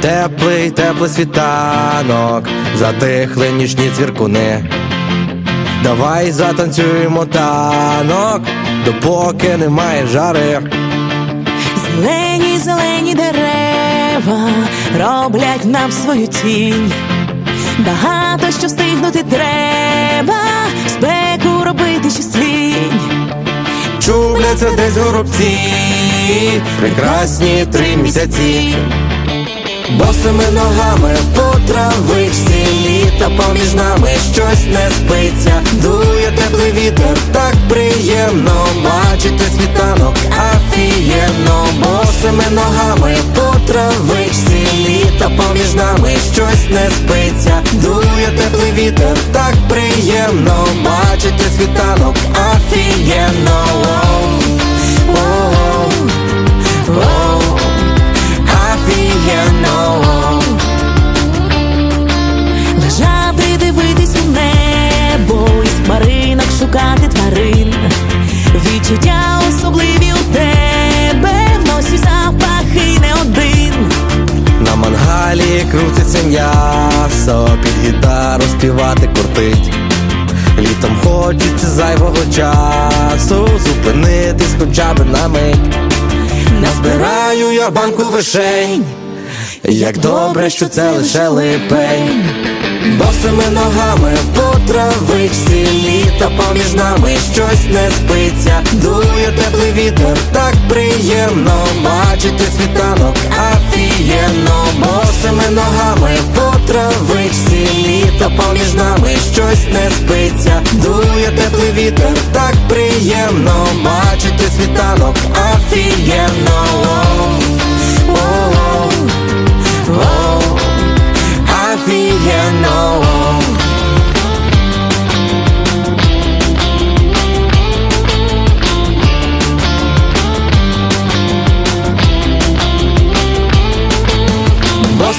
Теплий, теплий світанок, затихли нічні цвіркуни. Давай затанцюємо танок, допоки немає жари. Зелені, зелені дерева роблять нам свою тінь. Багато що встигнути треба, спеку робити лінь. Чубляться десь горобці, прекрасні три місяці. Босими ногами по травичці літа поміж нами щось не спиться. Дує теплий вітер, так приємно бачити світанок, афієнно Босими ногами по травичці літа поміж нами щось не спиться. Дує теплий вітер, так приємно бачити світанок, афієнно м'ясо, під гітару співати кортить. Літом хочеться зайвого часу, зупинитись хоча б на мить. Назбираю я банку вишень, як добре, що це лише липень. Босими ногами по травичці літа поміж нами щось не спиться. Дує теплий вітер, так приємно бачити світанок, афієнно Босими ногами щось не спиться. Дує теплий вітер, так приємно бачити світанок, афієнно